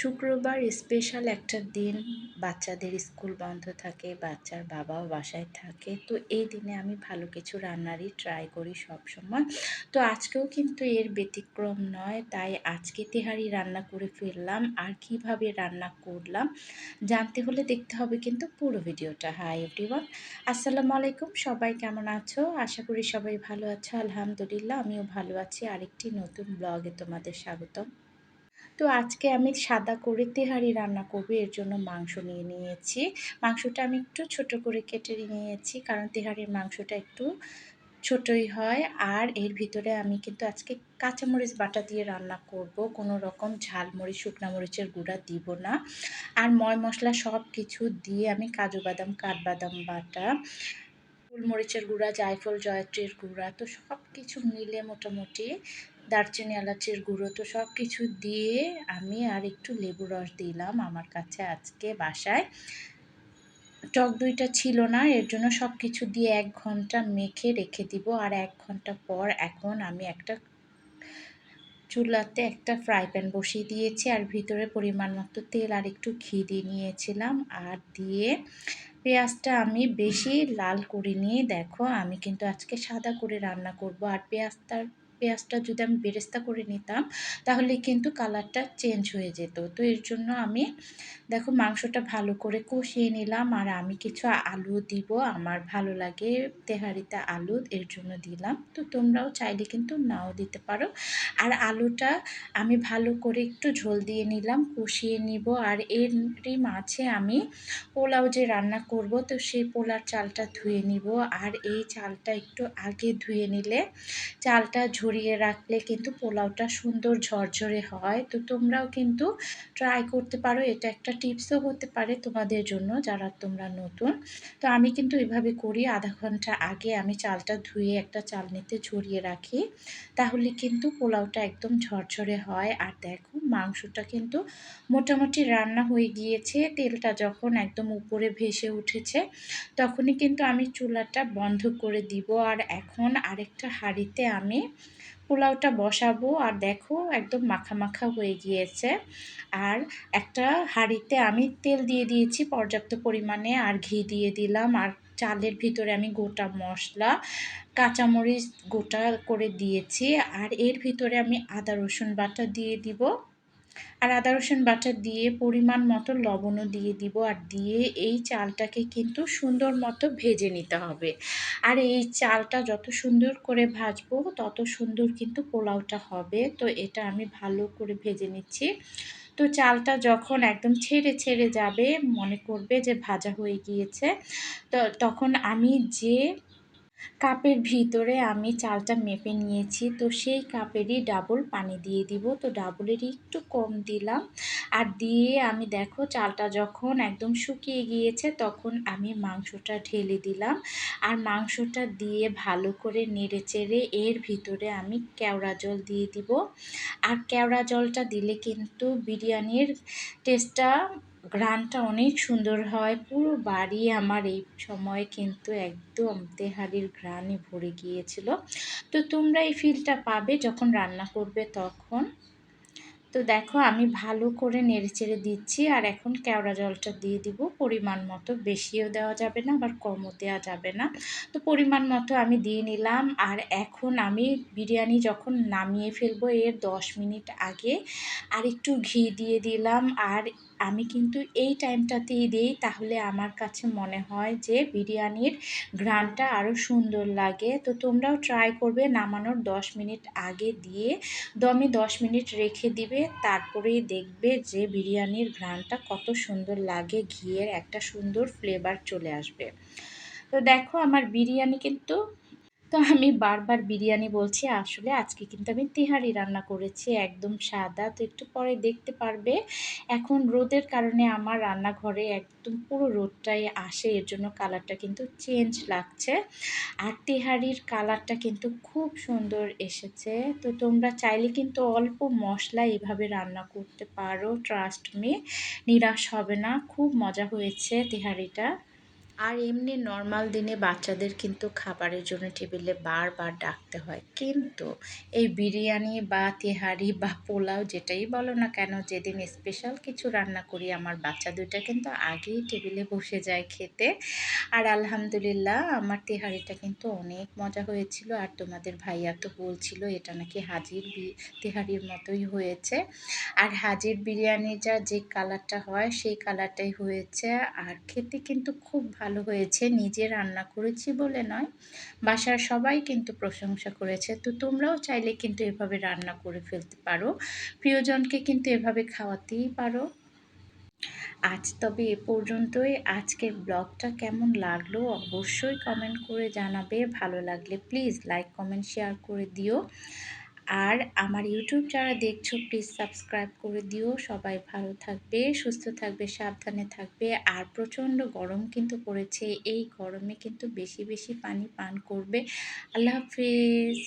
শুক্রবার স্পেশাল একটা দিন। বাচ্চাদের স্কুল বন্ধ থাকে, বাচ্চার বাবাও বাসায় থাকে। তো এই দিনে আমি ভালো কিছু রান্নারই ট্রাই করি সব সময় তো আজকেও কিন্তু এর ব্যতিক্রম নয়, তাই আজকে তেহারি রান্না করে ফেললাম। আর কীভাবে রান্না করলাম জানতে হলে দেখতে হবে কিন্তু পুরো ভিডিওটা। হাই এভরিওয়ান আসসালামু আলাইকুম। সবাই কেমন আছো? আশা করি সবাই ভালো আছো। আলহামদুলিল্লাহ, আমিও ভালো আছি। আরেকটি নতুন ব্লগে তোমাদের স্বাগতম। তো আজকে আমি সাদা করে তেহারি রান্না করব, এর জন্য মাংস নিয়ে নিয়েছি। মাংসটা আমি একটু ছোট করে কেটে নিয়েছি, কারণ তেহারির মাংসটা একটু ছোটই হয়। আর এর ভিতরে আমি কিন্তু আজকে কাঁচামরিচ বাটা দিয়ে রান্না করব, কোনো রকম ঝালমরিচ শুকনা মরিচের গুঁড়া দিব না। আর ময় মশলা সব কিছু দিয়ে আমি কাজু বাদাম, কাঠবাদাম বাটা গোলমরিচের গুঁড়া, জায়ফল, জয়ত্রীর গুঁড়া, তো সব কিছু মিলে মোটামুটি দারচিনি, এলাচির গুঁড়ো, তো সব কিছু দিয়ে আমি আর একটু লেবু রস দিলাম আমার কাছে আজকে বাসায়। টক দইটা ছিল না, এর জন্য সব কিছু দিয়ে এক ঘণ্টা মেখে রেখে দিব আর এক ঘণ্টা পর এখন আমি একটা চুলাতে একটা ফ্রাই প্যান বসিয়ে দিয়েছি আর ভিতরে পরিমাণ মতো তেল আর একটু ঘি দিয়ে নিয়েছিলাম আর দিয়ে পেঁয়াজটা আমি বেশি লাল করে নিয়ে দেখো, আমি কিন্তু আজকে সাদা করে রান্না করব। আর পেঁয়াজটার পেঁয়াজটা যদি আমি বেরেস্তা করে নিতাম, তাহলে কিন্তু কালারটা চেঞ্জ হয়ে যেত। তো এর জন্য আমি, দেখো মাংসটা ভালো করে কষিয়ে নিলাম আর আমি কিছু আলু দিব। আমার ভালো লাগে তেহারিতে আলু, এর জন্য দিলাম। তো তোমরাও চাইলে কিন্তু নাও দিতে পারো। আর আলুটা আমি ভালো করে একটু ঝোল দিয়ে নিলাম, কষিয়ে নিব। আর এরই মাঝে আমি পোলাও যে রান্না করব, তো সেই পোলার চালটা ধুয়ে নিব। আর এই চালটা একটু আগে ধুয়ে নিলে, চালটা ঝরিয়ে রাখলে কিন্তু পোলাওটা সুন্দর ঝরঝরে হয়। তো তোমরাও কিন্তু ট্রাই করতে পারো। এটা একটা টিপসও হতে পারে তোমাদের জন্য যারা তোমরা নতুন। তো আমি কিন্তু এভাবে করি। আধা ঘণ্টা আগে আমি চালটা ধুয়ে একটা চাল নিতে ঝরিয়ে রাখি। তাহলে কিন্তু পোলাওটা একদম ঝরঝরে হয়। আর দেখো মাংসটা কিন্তু মোটামুটি রান্না হয়ে গিয়েছে। তেলটা যখন একদম উপরে ভেসে উঠেছে, তখনই কিন্তু আমি চুলাটা বন্ধ করে দিব। আর এখন আরেকটা হাঁড়িতে আমি পোলাওটা বসাবো আর দেখো একদম মাখা মাখা হয়ে গিয়েছে। আর একটা হাঁড়িতে আমি তেল দিয়ে দিয়েছি পর্যাপ্ত পরিমাণে আর ঘি দিয়ে দিলাম। আর চালের ভিতরে আমি গোটা মশলা, কাঁচামরিচ গোটা করে দিয়েছি। আর এর ভিতরে আমি আদা রসুন বাটা দিয়ে দিব। আর আদা, রসুন বাটা দিয়ে পরিমাণ মতো লবণও দিয়ে দিব আর দিয়ে এই চালটাকে কিন্তু সুন্দর মতো ভেজে নিতে হবে। আর এই চালটা যত সুন্দর করে ভাজবো, তত সুন্দর কিন্তু পোলাওটা হবে। তো এটা আমি ভালো করে ভেজে নিচ্ছি। তো চালটা যখন একদম ছেড়ে ছেড়ে যাবে, মনে করবে যে ভাজা হয়ে গিয়েছে, তো তখন আমি যে কাপের ভিতরে আমি চালটা মেপে নিয়েছি। তো সেই কাপেরই ডাবল পানি দিয়ে দিব। তো ডাবলেরই একটু কম দিলাম। আর দিয়ে আমি দেখো চালটা যখন একদম শুকিয়ে গিয়েছে তখন আমি মাংসটা ঢেলে দিলাম। আর মাংসটা দিয়ে ভালো করে নেড়ে চেড়ে এর ভিতরে আমি কেওড়া জল দিয়ে দিব। আর কেওড়া জলটা দিলে কিন্তু বিরিয়ানির টেস্টটা গ্রানটা অনেক সুন্দর হয়। পুরো বাড়ি আমার এই সময় কিন্তু একদম তেহারির গ্রানে ভরে গিয়েছিল। তো তোমরা এই ফিলটা পাবে যখন রান্না করবে তখন। তো দেখো, আমি ভালো করে নেড়েচেড়ে দিচ্ছি আর এখন কেওড়া জলটা দিয়ে দিব। পরিমাণ মতো বেশিও দেওয়া যাবে না, আবার কমও দেওয়া যাবে না। তো পরিমাণ মতো আমি দিয়ে নিলাম আর এখন আমি বিরিয়ানি যখন নামিয়ে ফেলব এর দশ মিনিট আগে, আর একটু ঘি দিয়ে দিলাম আর আমি কিন্তু এই টাইমটাতেই দিই। তাহলে আমার কাছে মনে হয় যে বিরিয়ানির ঘ্রানটা আরও সুন্দর লাগে। তো তোমরাও ট্রাই করবে নামানোর দশ মিনিট আগে দিয়ে। দমে দশ মিনিট রেখে দিবে। তারপরেই দেখবে যে বিরিয়ানির ঘ্রানটা কত সুন্দর লাগে। ঘিয়ের একটা সুন্দর ফ্লেভার চলে আসবে। তো দেখো আমার বিরিয়ানি কিন্তু তো আমি বারবার বিরিয়ানি বলছি, আসলে আজকে কিন্তু আমি তেহারি রান্না করেছি, একদম সাদা। তো একটু পরে দেখতে পারবে, এখন রোদের কারণে আমার রান্নাঘরে একদম পুরো রোদটাই আসে, এর জন্য কালারটা কিন্তু চেঞ্জ লাগছে। আর তেহারির কালারটা কিন্তু খুব সুন্দর এসেছে। তো তোমরা চাইলে কিন্তু অল্প মশলা এভাবে রান্না করতে পারো ট্রাস্ট মি নিরাশ হবে না, খুব মজা হয়েছে তেহারিটা। আর এমনি নর্মাল দিনে বাচ্চাদের কিন্তু খাবারের জন্য টেবিলে বারবার ডাকতে হয়। কিন্তু এই বিরিয়ানি বা তেহারি বা পোলাও যেটাই বলো না কেন, যেদিন স্পেশাল কিছু রান্না করি, আমার বাচ্চা দুইটা কিন্তু আগেই টেবিলে বসে যায় খেতে। আর আলহামদুলিল্লাহ, আমার তেহারিটা কিন্তু অনেক মজা হয়েছিল। আর তোমাদের ভাইয়া তো বলছিল, এটা নাকি হাজির তেহারির মতোই হয়েছে। আর হাজির বিরিয়ানিটা যে কালারটা হয়, সেই কালারটাই হয়েছে। আর খেতে কিন্তু খুব ভালো হয়েছে, নিজে রান্না করেছি বলে নয়, বাসার সবাই কিন্তু প্রশংসা করেছে। তো তোমরাও চাইলে কিন্তু এভাবে রান্না করে ফেলতে পারো। প্রিয়জনকে কিন্তু এভাবে খাওয়াতেই পারো। আজ তবে এ পর্যন্তই। আজকের ব্লগটা কেমন লাগল অবশ্যই কমেন্ট করে জানাবে। ভালো লাগলে প্লিজ লাইক, কমেন্ট, শেয়ার করে দিও। আর আমার ইউটিউব যারা দেখছ প্লিজ সাবস্ক্রাইব করে দিও। সবাই ভালো থাকবে, সুস্থ থাকবে, সাবধানে থাকবে। আর প্রচণ্ড গরম কিন্তু পড়েছে। এই গরমে কিন্তু বেশি বেশি পানি পান করবে। আল্লাহ হাফিজ।